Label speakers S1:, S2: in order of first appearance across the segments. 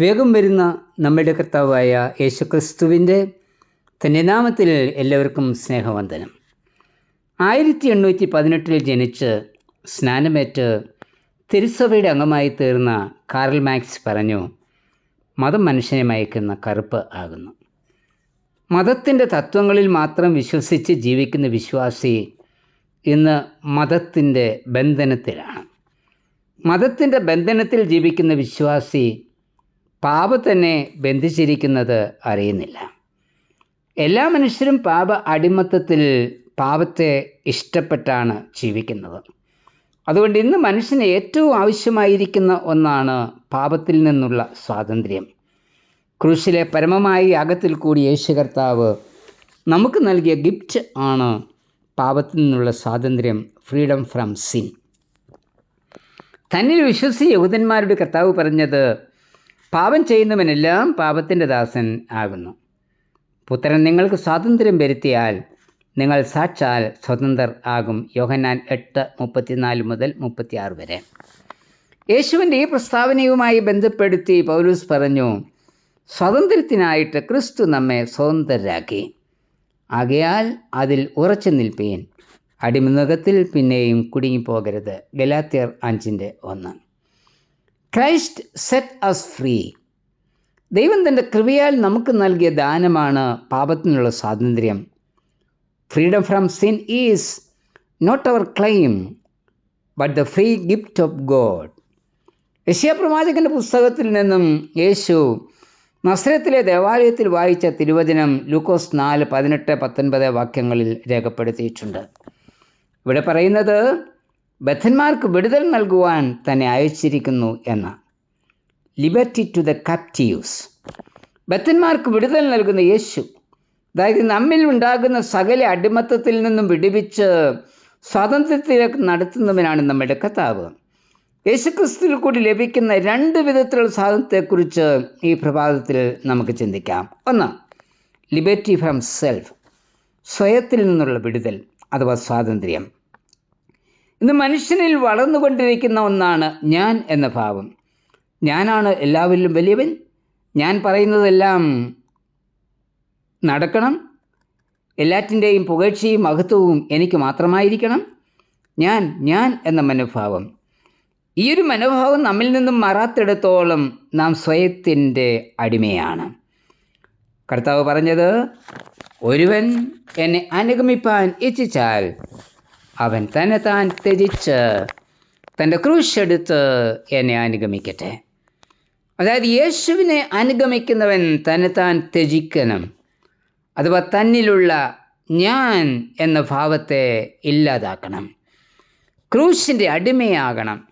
S1: വേഗം വരുന്ന നമ്മുടെ കർത്താവായ യേശുക്രിസ്തുവിന്റെ തന്നെ നാമത്തിൽ എല്ലാവർക്കും സ്നേഹവന്ദനം. ആയിരത്തി എണ്ണൂറ്റി പതിനെട്ടിൽ ജനിച്ച് സ്നാനമേറ്റ് തിരുസഭയുടെ അംഗമായി തീർന്ന കാറൽ മാക്സ് പറഞ്ഞു മതം മനുഷ്യനെ മയക്കുന്ന കറുപ്പ് ആകുന്നു. മതത്തിന്റെ തത്വങ്ങളിൽ മാത്രം വിശ്വസിച്ച് ജീവിക്കുന്ന വിശ്വാസി ഇന്ന് മതത്തിന്റെ ബന്ധനത്തിലാണ്. മതത്തിന്റെ ബന്ധനത്തിൽ ജീവിക്കുന്ന വിശ്വാസി പാപ തന്നെ ബന്ധിച്ചിരിക്കുന്നത് അറിയുന്നില്ല. എല്ലാ മനുഷ്യരും പാപ അടിമത്തത്തിൽ പാപത്തെ ഇഷ്ടപ്പെട്ടാണ് ജീവിക്കുന്നത്. അതുകൊണ്ട് ഇന്ന് മനുഷ്യന് ഏറ്റവും ആവശ്യമായിരിക്കുന്ന ഒന്നാണ് പാപത്തിൽ നിന്നുള്ള സ്വാതന്ത്ര്യം. ക്രൂശിലെ പരമമായി യാഗത്തിൽ കൂടി യേശു കർത്താവ് നമുക്ക് നൽകിയ ഗിഫ്റ്റ് ആണ് പാപത്തിൽ നിന്നുള്ള സ്വാതന്ത്ര്യം ഫ്രീഡം ഫ്രം സിൻ. തന്നിൽ വിശ്വസി യഹൂദന്മാരുടെ കർത്താവ് പറഞ്ഞത് പാപം ചെയ്യുന്നവനെല്ലാം പാപത്തിന്റെ ദാസൻ ആകുന്നു. പുത്രൻ നിങ്ങൾക്ക് സ്വാതന്ത്ര്യം വരുത്തിയാൽ നിങ്ങൾ സാക്ഷാൽ സ്വതന്ത്രർ ആകും. യോഹന്നാൻ എട്ട് മുപ്പത്തിനാല് മുതൽ മുപ്പത്തിയാറ് വരെ. യേശുവിന്റെ ഈ പ്രസ്താവനയുമായി ബന്ധപ്പെടുത്തി പൗലൂസ് പറഞ്ഞു സ്വാതന്ത്ര്യത്തിനായിട്ട് ക്രിസ്തു നമ്മെ സ്വതന്ത്രരാക്കി. ആകയാൽ അതിൽ ഉറച്ചു നിൽപ്പീൻ. അടിമനുഖത്തിൽ പിന്നെയും കുടുങ്ങിപ്പോകരുത്. ഗലാത്തിയർ അഞ്ചിന്റെ ഒന്ന്. Christ set us free. ദൈവം തന്റെ കൃപയാൽ നമുക്ക് നൽകിയ ദാനമാണ് പാപത്തിനുള്ള സ്വാതന്ത്ര്യം. Freedom from sin is not our claim but the free gift of God യശ്യാപ്രവാചകന്റെ പുസ്തകത്തിൽ നിന്നും യേശു നസ്രത്തിലെ ദേവാലയത്തിൽ വായിച്ച തിരുവചനം ലൂക്കോസ് നാല് പതിനെട്ട് പത്തൊൻപത് വാക്യങ്ങളിൽ രേഖപ്പെടുത്തിയിട്ടുണ്ട്. ഇവിടെ പറയുന്നത് ബദ്ധന്മാർക്ക് വിടുതൽ നൽകുവാൻ തന്നെ അയച്ചിരിക്കുന്നു എന്ന. ലിബർട്ടി ടു ദ കാപ്റ്റീവ്സ് ബദ്ധന്മാർക്ക് വിടുതൽ നൽകുന്ന യേശു അതായത് നമ്മിൽ ഉണ്ടാകുന്ന സകല അടിമത്തത്തിൽ നിന്നും വിടുവിച്ച് സ്വാതന്ത്ര്യത്തിലേക്ക് നടത്തുന്നവനാണ് നമ്മുടെ കർത്താവ്. യേശുക്രിസ്തുവിൽ കൂടി ലഭിക്കുന്ന രണ്ട് വിധത്തിലുള്ള സ്വാതന്ത്ര്യത്തെക്കുറിച്ച് ഈ പ്രഭാതത്തിൽ നമുക്ക് ചിന്തിക്കാം. ഒന്ന് ലിബർട്ടി ഫ്രം സെൽഫ് സ്വയത്തിൽ നിന്നുള്ള വിടുതൽ അഥവാ സ്വാതന്ത്ര്യം. ഇന്ന് മനുഷ്യനിൽ വളർന്നുകൊണ്ടിരിക്കുന്ന ഒന്നാണ് ഞാൻ എന്ന ഭാവം. ഞാനാണ് എല്ലാവരിലും വലിയവൻ. ഞാൻ പറയുന്നതെല്ലാം നടക്കണം. എല്ലാറ്റിന്റെയും പുകഴ്ചയും മഹത്വവും എനിക്ക് മാത്രമായിരിക്കണം. ഞാൻ ഞാൻ എന്ന മനോഭാവം. ഈ ഒരു മനോഭാവം നമ്മിൽ നിന്നും മാറാത്തിടത്തോളം നാം സ്വയത്തിന്റെ അടിമയാണ്. കർത്താവ് പറഞ്ഞത് ഒരുവൻ എന്നെ അനുഗമിപ്പാൻ ഇച്ഛിച്ചാൽ അവൻ തന്നെ താൻ ത്യജിച്ച് തന്റെ ക്രൂശെടുത്ത് എന്നെ അനുഗമിക്കട്ടെ. അതായത് യേശുവിനെ അനുഗമിക്കുന്നവൻ തന്നെ താൻ ത്യജിക്കണം. അഥവാ തന്നിലുള്ള ഞാൻ എന്ന ഭാവത്തെ ഇല്ലാതാക്കണം. ക്രൂശിന്റെ അടിമയാകണം.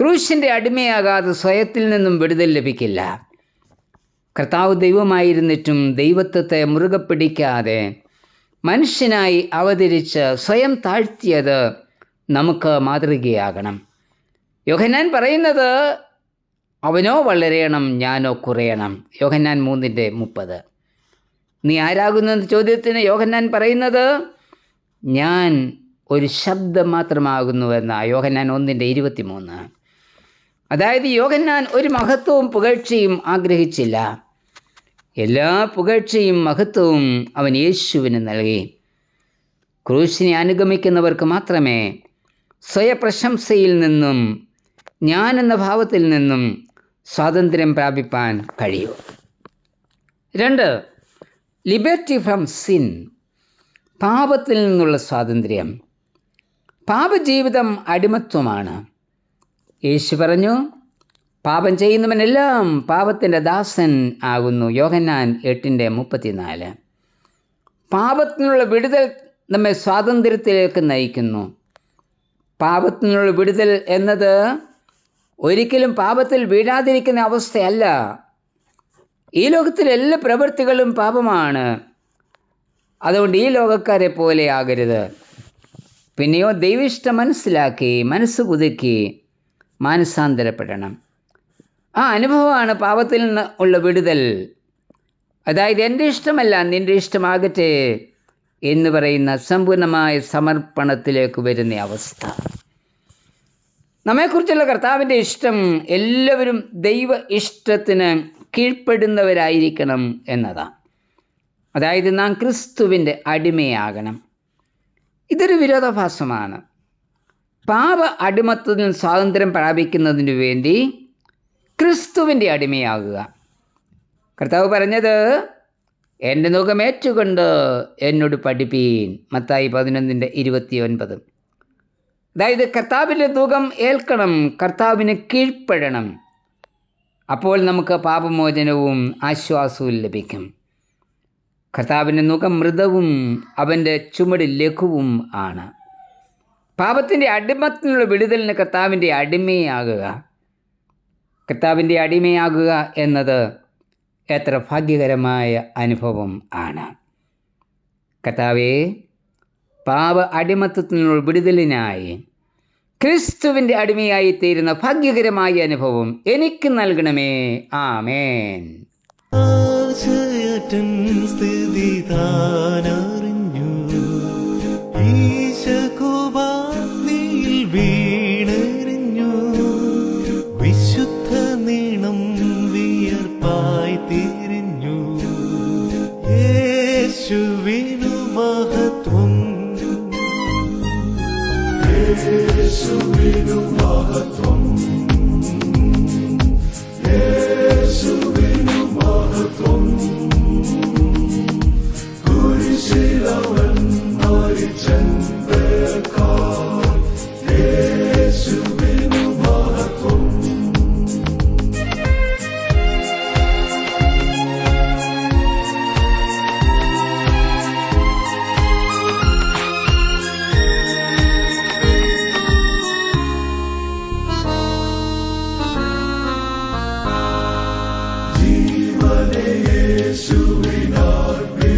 S1: ക്രൂശിന്റെ അടിമയാകാതെ സ്വയത്തിൽ നിന്നും വിടുതൽ ലഭിക്കില്ല. കർത്താവ് ദൈവമായിരുന്നിട്ടും ദൈവത്വത്തെ മുറുകെ പിടിക്കാതെ മനുഷ്യനായി അവതരിച്ച് സ്വയം താഴ്ത്തിയത് നമുക്ക് മാതൃകയാകണം. യോഹന്നാൻ പറയുന്നത് അവനോ വളരെയണം ഞാനോ കുറയണം യോഹന്നാൻ മൂന്നിന്റെ മുപ്പത്. നീ ആരാകുന്ന ചോദ്യത്തിന് യോഹന്നാൻ പറയുന്നത്? ഞാൻ ഒരു ശബ്ദം മാത്രമാകുന്നു മാത്രമാകുന്നുവെന്ന യോഹന്നാൻ ഒന്നിന്റെ ഇരുപത്തിമൂന്ന്. അതായത് യോഹന്നാൻ ഒരു മഹത്വവും പുകഴ്ചയും ആഗ്രഹിച്ചില്ല. എല്ലാ പുകഴ്ചയും മഹത്വവും അവൻ യേശുവിന് നൽകി. ക്രൂശിനെ അനുഗമിക്കുന്നവർക്ക് മാത്രമേ സ്വയപ്രശംസയിൽ നിന്നും ഞാൻ എന്ന ഭാവത്തിൽ നിന്നും സ്വാതന്ത്ര്യം പ്രാപിപ്പാൻ കഴിയൂ. രണ്ട് ലിബർട്ടി ഫ്രം സിൻ പാപത്തിൽ നിന്നുള്ള സ്വാതന്ത്ര്യം. പാപജീവിതം അടിമത്വമാണ്. യേശു പറഞ്ഞു പാപം ചെയ്യുന്നവനെല്ലാം പാപത്തിന്റെ ദാസൻ ആകുന്നു. യോഹന്നാൻ എട്ടിന്റെ മുപ്പത്തിനാല്. പാപത്തിനുള്ള വിടുതൽ നമ്മെ സ്വാതന്ത്ര്യത്തിലേക്ക് നയിക്കുന്നു. പാപത്തിനുള്ള വിടുതൽ എന്നത് ഒരിക്കലും പാപത്തിൽ വീഴാതിരിക്കുന്ന അവസ്ഥയല്ല. ഈ ലോകത്തിലെ എല്ലാ പ്രവൃത്തികളും പാപമാണ്. അതുകൊണ്ട് ഈ ലോകക്കാരെ പോലെ ആകരുത്. പിന്നെയോ ദൈവിഷ്ടം മനസ്സിലാക്കി മനസ്സ് കുതുക്കി മാനസാന്തരപ്പെടണം. ആ അനുഭവമാണ് പാപത്തിൽ നിന്ന് ഉള്ള വിടുതൽ. അതായത് എന്റെ ഇഷ്ടമല്ല നിന്റെ ഇഷ്ടമാകട്ടെ എന്ന് പറയുന്ന സമ്പൂർണമായ സമർപ്പണത്തിലേക്ക് വരുന്ന അവസ്ഥ. നമ്മെക്കുറിച്ചുള്ള കർത്താവിന്റെ ഇഷ്ടം എല്ലാവരും ദൈവ ഇഷ്ടത്തിന് കീഴ്പ്പെടുന്നവരായിരിക്കണം എന്നതാണ് അതായത് നാം ക്രിസ്തുവിന്റെ അടിമയാകണം. ഇതൊരു വിരോധാഭാസമാണ്. പാപ അടിമത്തത്തിൽ സ്വാതന്ത്ര്യം പ്രാപിക്കുന്നതിന് വേണ്ടി ക്രിസ്തുവിന്റെ അടിമയാകുക. കർത്താവ് പറഞ്ഞത് എന്റെ മുഖമേറ്റുകൊണ്ട് എന്നോട് പഠിപ്പീൻ. മത്തായി പതിനൊന്നിന്റെ ഇരുപത്തി ഒൻപത് അതായത് കർത്താവിന്റെ മുഖം ഏൽക്കണം കർത്താവിന് കീഴ്പ്പെടണം. അപ്പോൾ നമുക്ക് പാപമോചനവും ആശ്വാസവും ലഭിക്കും. കർത്താവിന്റെ മുഖം മൃദവും അവന്റെ ചുമട് ലഘുവും ആണ്. പാപത്തിന്റെ അടിമത്തിനുള്ള വിടുതലിന് കർത്താവിന്റെ അടിമയാകുക. കർത്താവിന്റെ അടിമയാകുക എന്നത് എത്ര ഭാഗ്യകരമായ അനുഭവം ആണ്. കർത്താവെ പാപ അടിമത്തത്തിനുള്ള വിടുതലിനായി ക്രിസ്തുവിന്റെ അടിമയായി തീരുന്ന ഭാഗ്യകരമായ അനുഭവം എനിക്ക് നൽകണമേ. ആമേൻ.
S2: സ്ഥിതി താനറിഞ്ഞു. ഈശകുവാഗ്നിയിൽ